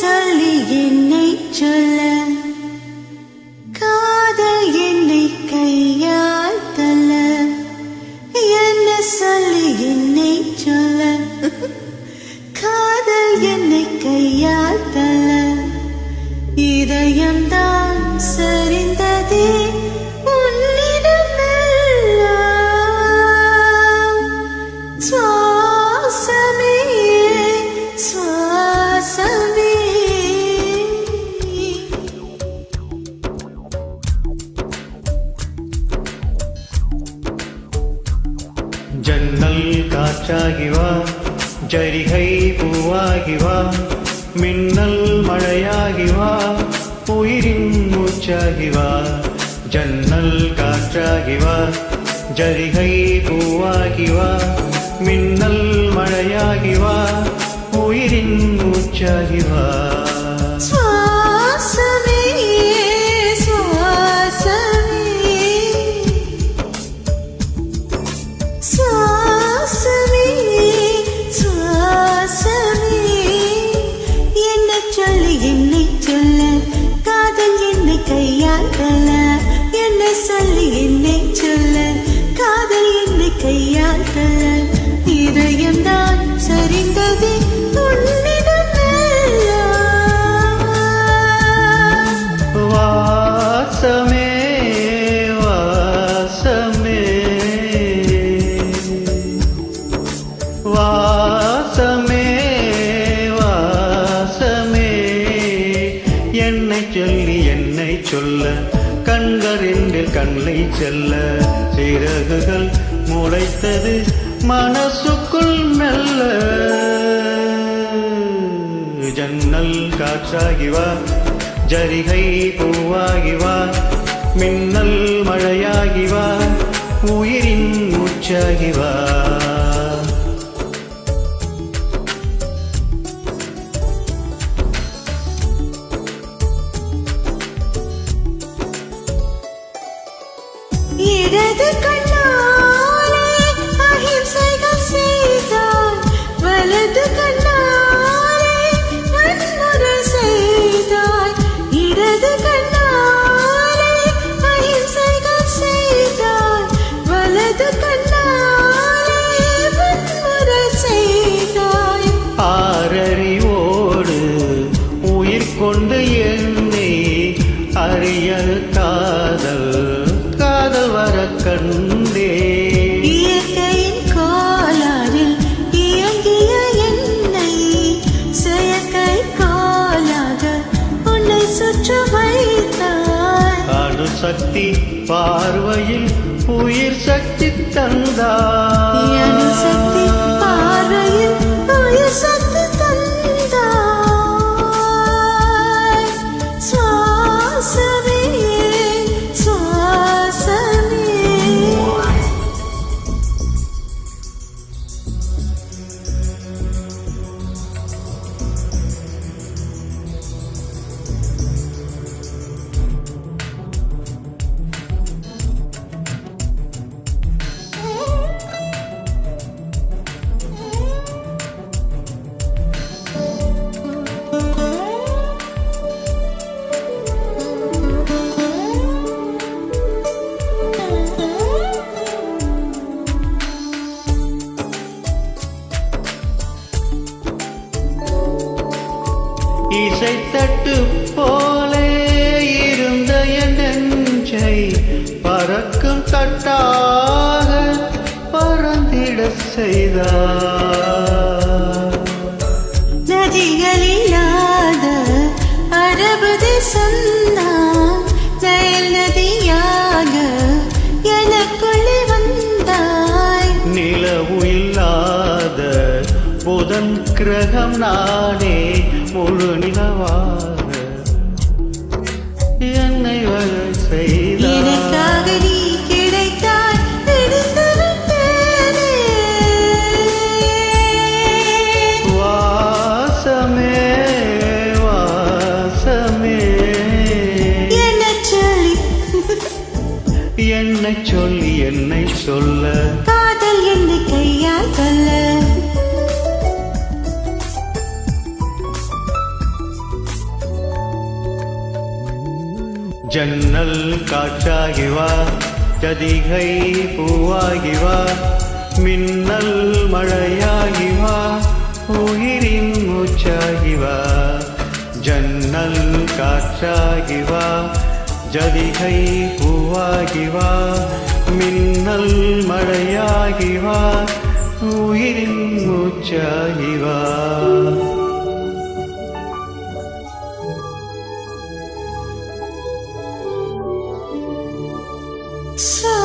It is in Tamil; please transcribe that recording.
சொல்லி என்னை சொல்ல ஜன்னல் காற்றாகி வா ஜரிகை பூவாகி வா மின்னல் மழையாகி வா உயிரின் மூச்சாகி வா ஜன்னல் காற்றாகி வா ஜரிகை கையால் தள்ள இதயம்தான் சரிந்தது. வாசமே வாசமே. வாசமே வாசமே. என்னை சொல்லி என்னை சொல்ல கண்கரிண்டில் கண்ணை செல்ல சிறகுகள் முளைத்தது மனசுக்குள் மெல்ல. ஜன்னல் காற்றாகிவா ஜரிகை பூவாகிவா மின்னல் மழையாகிவா உயிரின் மூச்சாகிவா இடது கண் வைத்தாய் அணு சக்தி பார்வையில் உயிர் சக்தி தந்தா. சக்தி இசைத்தட்டு போலே இருந்த என் நெஞ்சை பறக்கும் தட்டாக பறந்திட செய்தார். நதிகளில்லாத அரபு தேசம்தான் நயல் நதியாக எனக்குள்ளே வந்தாய். நிலவு இல்லாத புதன் கிரகம் நானே என்னை சொல்லி என்னை சொல்ல. காதல் என்னை கையால் கொல்ல ஜன்னல் காற்றாகிவா கதிகை பூவாகிவா மின்னல் மழையாகிவா உயிரின் மூச்சாகிவா ஜன்னல் காற்றாகிவா ஜதிகை பூவாகி வா மின்னல் மழையாகி வா உயிரின் மூச்சாகி வா So